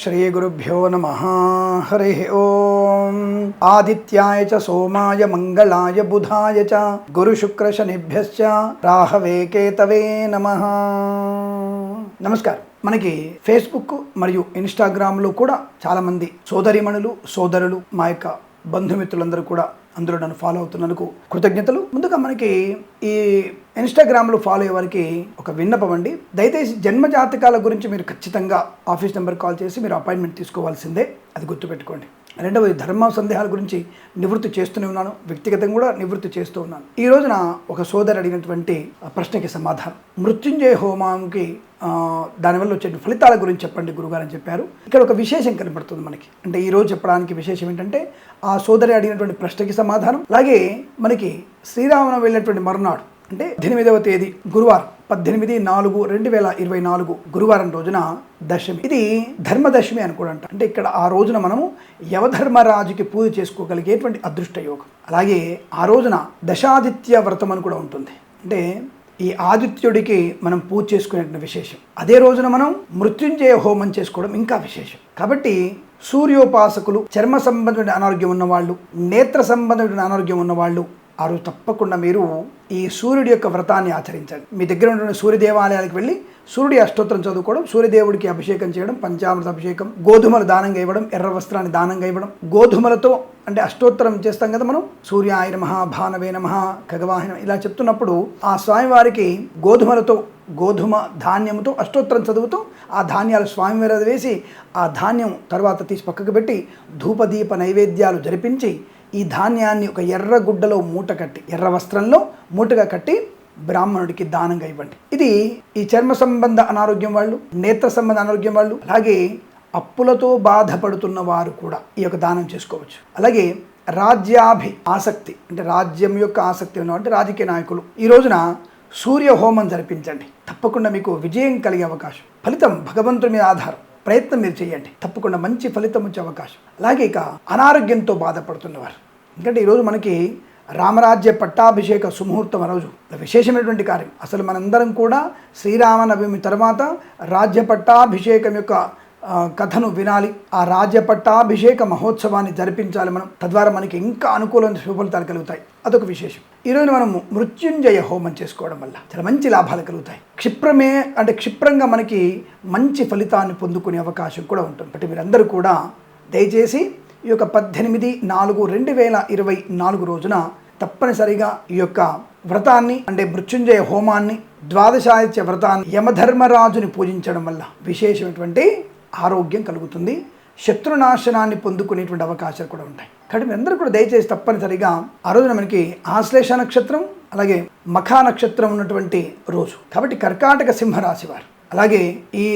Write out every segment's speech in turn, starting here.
శ్రీ గురుభ్యో నమ హరి ఓం ఆదిత్యాయ చ సోమాయ మంగళాయ బుధాయ చ గురుశుక్రశనిభ్యశ్చ రాహవే కేతవే నమ నమస్కారం మనకి ఫేస్బుక్ మరియు ఇన్స్టాగ్రామ్లో కూడా చాలామంది సోదరిమణులు సోదరులు మా యొక్క బంధుమిత్రులందరూ కూడా అందులో నన్ను ఫాలో అవుతున్నందుకు కృతజ్ఞతలు. ముందుగా మనకి ఈ ఇన్స్టాగ్రామ్లో ఫాలో అయ్యే వారికి ఒక విన్నపం అండి. దయచేసి జన్మ జాతకాల గురించి మీరు ఖచ్చితంగా ఆఫీస్ నెంబర్ కాల్ చేసి మీరు అపాయింట్మెంట్ తీసుకోవాల్సిందే. అది గుర్తుపెట్టుకోండి. రెండవది ధర్మ సందేహాల గురించి నివృత్తి చేస్తూనే ఉన్నాను. వ్యక్తిగతంగా కూడా నివృత్తి చేస్తూ ఉన్నాను. ఈ రోజున ఒక సోదరు అడిగినటువంటి ప్రశ్నకి సమాధానం. మృత్యుంజయ హోమానికి దానివల్ల వచ్చే ఫలితాల గురించి చెప్పండి గురుగారు అని చెప్పారు. ఇక్కడ ఒక విశేషం కనబడుతుంది మనకి. అంటే ఈ రోజు చెప్పడానికి విశేషం ఏంటంటే ఆ సోదరి అడిగినటువంటి ప్రశ్నకి సమాధానం. అలాగే మనకి శ్రీరామనం వెళ్ళినటువంటి మరునాడు. అంటే ఎనిమిదవ తేదీ గురువారం. పద్దెనిమిది నాలుగు రెండు వేల ఇరవై నాలుగు గురువారం రోజున దశమి. ఇది ధర్మదశమి అని కూడా అంట అంటే ఇక్కడ ఆ రోజున మనము యవధర్మరాజుకి పూజ చేసుకోగలిగేటువంటి అదృష్ట యోగం అలాగే ఆ రోజున దశాదిత్య వ్రతం అని కూడా ఉంటుంది. అంటే ఈ ఆదిత్యుడికి మనం పూజ చేసుకునేటువంటి విశేషం. అదే రోజున మనం మృత్యుంజయ హోమం చేసుకోవడం ఇంకా విశేషం. కాబట్టి సూర్యోపాసకులు చర్మ సంబంధమైన అనారోగ్యం ఉన్నవాళ్ళు నేత్ర సంబంధమైన అనారోగ్యం ఉన్నవాళ్ళు ఆ రోజు తప్పకుండా మీరు ఈ సూర్యుడి యొక్క వ్రతాన్ని ఆచరించండి. మీ దగ్గర ఉన్న సూర్య దేవాలయాలకు వెళ్ళి సూర్యుడి అష్టోత్తరం చదువుకోవడం సూర్యదేవుడికి అభిషేకం చేయడం పంచామృత అభిషేకం గోధుమలు దానంగా ఇవ్వడం ఎర్ర వస్త్రాన్ని దానంగా ఇవ్వడం. గోధుమలతో అంటే అష్టోత్తరం చేస్తాం కదా మనం? సూర్యాయ నమః భానవే నమః ఖగవాహిన ఇలా చెప్తున్నప్పుడు ఆ స్వామివారికి గోధుమలతో గోధుమ ధాన్యముతో అష్టోత్తరం చదువుతూ ఆ ధాన్యాలు స్వామి వేసి ఆ ధాన్యం తర్వాత తీసి పక్కకు పెట్టి ధూపదీప నైవేద్యాలు జరిపించి ఈ ధాన్యాన్ని ఒక ఎర్ర గుడ్డలో మూట కట్టి ఎర్ర వస్త్రంలో మూటగా కట్టి బ్రాహ్మణుడికి దానంగా ఇవ్వండి. ఇది ఈ చర్మ సంబంధ అనారోగ్యం వాళ్ళు నేత్ర సంబంధ అనారోగ్యం వాళ్ళు అలాగే అప్పులతో బాధపడుతున్న వారు కూడా ఈ యొక్క దానం చేసుకోవచ్చు. అలాగే రాజ్యాభి ఆసక్తి అంటే రాజ్యం యొక్క ఆసక్తి ఉన్నటువంటి రాజకీయ నాయకులు ఈ రోజున సూర్య హోమం జరిపించండి. తప్పకుండా మీకు విజయం కలిగే అవకాశం. ఫలితం భగవంతుడి మీద ఆధారం. ప్రయత్నం మీరు చేయండి. తప్పకుండా మంచి ఫలితం వచ్చే అవకాశం. అలాగే ఇక అనారోగ్యంతో బాధపడుతున్నవారు. ఎందుకంటే ఈరోజు మనకి రామరాజ్య పట్టాభిషేక సుముహూర్తం రోజు. విశేషమైనటువంటి కార్యం. అసలు మనందరం కూడా శ్రీరామనవమి తర్వాత రాజ్య పట్టాభిషేకం యొక్క కథను వినాలి. ఆ రాజ్య పట్టాభిషేక మహోత్సవాన్ని జరిపించాలి మనం. తద్వారా మనకి ఇంకా అనుకూలమైన శుభఫలితాలు కలుగుతాయి. అదొక విశేషం. ఈరోజు మనం మృత్యుంజయ హోమం చేసుకోవడం వల్ల చాలా మంచి లాభాలు కలుగుతాయి. క్షిప్రమే అంటే క్షిప్రంగా మనకి మంచి ఫలితాన్ని పొందుకునే అవకాశం కూడా ఉంటుంది. అంటే మీరందరూ కూడా దయచేసి ఈ యొక్క పద్దెనిమిది నాలుగు రెండు వేల ఇరవై నాలుగు రోజున తప్పనిసరిగా ఈ యొక్క వ్రతాన్ని అంటే మృత్యుంజయ హోమాన్ని ద్వాదశాదిత్య వ్రతాన్ని యమధర్మరాజుని పూజించడం వల్ల విశేషమైనటువంటి ఆరోగ్యం కలుగుతుంది. శత్రునాశనాన్ని పొందుకునేటువంటి అవకాశాలు కూడా ఉంటాయి. కాబట్టి మీరందరూ కూడా దయచేసి తప్పనిసరిగా ఆ రోజున మనకి ఆశ్లేష నక్షత్రం అలాగే మఖా నక్షత్రం ఉన్నటువంటి రోజు. కాబట్టి కర్కాటక సింహరాశి వారు అలాగే ఈ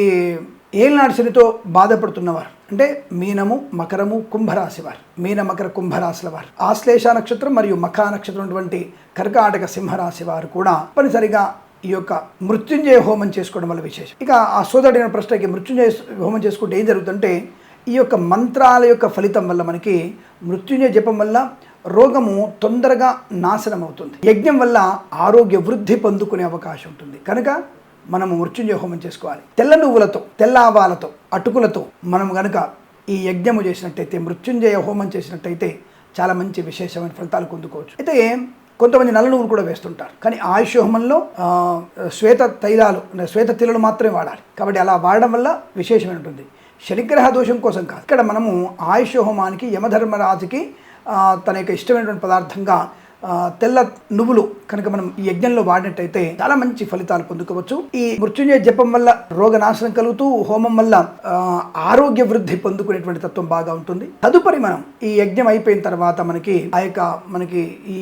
ఏలినాడు శనితో బాధపడుతున్నవారు అంటే మీనము మకరము కుంభరాశి వారు మీన మకర కుంభరాశుల వారు ఆశ్లేష నక్షత్రం మరియు మఖా నక్షత్రం ఉన్నటువంటి కర్కాటక సింహరాశి వారు కూడా తప్పనిసరిగా ఈ యొక్క మృత్యుంజయ హోమం చేసుకోవడం వల్ల విశేషం. ఇక ఆ సోదరుడైన ప్రశ్నకి మృత్యుంజయ హోమం చేసుకుంటే ఏం జరుగుతుందంటే ఈ యొక్క మంత్రాల యొక్క ఫలితం వల్ల మనకి మృత్యుంజయ జపం వల్ల రోగము తొందరగా నాశనం అవుతుంది యజ్ఞం వల్ల ఆరోగ్య వృద్ధి పొందుకునే అవకాశం ఉంటుంది. కనుక మనము మృత్యుంజయ హోమం చేసుకోవాలి. తెల్ల నువ్వులతో తెల్ల ఆవాలతో అటుకులతో మనం కనుక ఈ యజ్ఞము చేసినట్టయితే మృత్యుంజయ హోమం చేసినట్టయితే చాలా మంచి విశేషమైన ఫలితాలు పొందుకోవచ్చు. అయితే కొంతమంది నల్ల నువ్వులు కూడా వేస్తుంటారు. కానీ ఆయుష్ హోమంలో శ్వేత తైలాలు శ్వేత తిలలు మాత్రమే వాడాలి. కాబట్టి అలా వాడడం వల్ల విశేషమైన ఉంటుంది శనిగ్రహ దోషం కోసం కాదు. ఇక్కడ మనము ఆయుష్ హోమానికి యమధర్మరాజుకి తన యొక్క ఇష్టమైనటువంటి పదార్థంగా తెల్ల నువ్వులు కనుక మనం ఈ యజ్ఞంలో వాడినట్టయితే చాలా మంచి ఫలితాలు పొందుకోవచ్చు. ఈ మృత్యుంజయ జపం వల్ల రోగ నాశనం కలుగుతూ హోమం వల్ల ఆరోగ్య వృద్ధి పొందుకునేటువంటి తత్వం బాగా ఉంటుంది. తదుపరి మనం ఈ యజ్ఞం అయిపోయిన తర్వాత మనకి ఆ యొక్క మనకి ఈ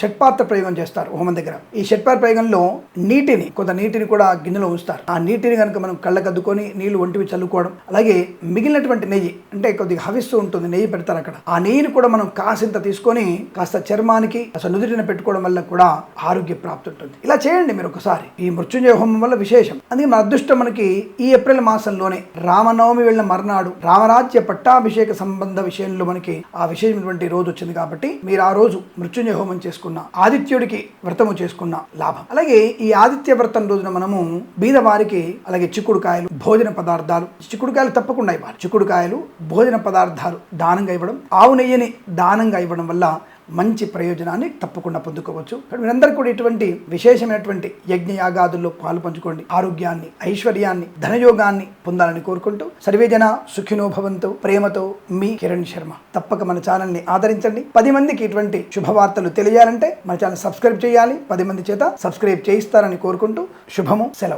షట్పాత్ర ప్రయోగం చేస్తారు హోమం దగ్గర. ఈ షట్పాత్ర ప్రయోగంలో నీటిని కొంత నీటిని కూడా గిన్నెలో ఉంచుతారు. ఆ నీటిని కనుక మనం కళ్ళకద్దుకొని నీళ్ళు ఒంటివి చల్లుకోవడం అలాగే మిగిలినటువంటి నెయ్యి అంటే కొద్దిగా హవిస్తూ ఉంటుంది నెయ్యి పెడతారు అక్కడ. ఆ నెయ్యిని కూడా మనం కాసింత తీసుకొని కాస్త చర్మానికి అసలు నుదుటిన పెట్టుకోవడం వల్ల కూడా ఆరోగ్య ప్రాప్తి ఉంటుంది. ఇలా చేయండి మీరు ఒకసారి. ఈ మృత్యుంజయ హోమం వల్ల విశేషం. అందుకే మన అదృష్టం మనకి ఈ ఏప్రిల్ మాసంలోనే రామనవమి వెళ్ళిన మర్నాడు రామరాజ్య పట్టాభిషేక సంబంధ విషయంలో మనకి ఆ విశేషమైనటువంటి రోజు వచ్చింది కాబట్టి మీరు ఆ రోజు మృత్యుంజయ హోమం చేసుకున్న ఆదిత్యుడికి వ్రతము చేసుకున్న లాభం. అలాగే ఈ ఆదిత్య వ్రతం రోజున మనము బీదవారికి అలాగే చిక్కుడుకాయలు భోజన పదార్థాలు చిక్కుడుకాయలు తప్పకుండా ఇవ్వాలి. చిక్కుడుకాయలు భోజన పదార్థాలు దానంగా ఇవ్వడం ఆవు నెయ్యిని దానంగా ఇవ్వడం వల్ల మంచి ప్రయోజనాన్ని తప్పకుండా పొందుకోవచ్చు. మీరందరూ కూడా ఇటువంటి విశేషమైనటువంటి యజ్ఞ యాగాదుల్లో పాలు పంచుకోండి. ఆరోగ్యాన్ని ఐశ్వర్యాన్ని ధనయోగాన్ని పొందాలని కోరుకుంటూ సర్వేజన సుఖినోభవంతో ప్రేమతో మీ కిరణ్ శర్మ. తప్పక మన ఛానల్ని ఆదరించండి. పది మందికి ఇటువంటి శుభవార్తలు తెలియాలంటే మన ఛానల్ సబ్స్క్రైబ్ చేయాలి. పది మంది చేత సబ్స్క్రైబ్ చేయిస్తారని కోరుకుంటూ శుభము సెలవు.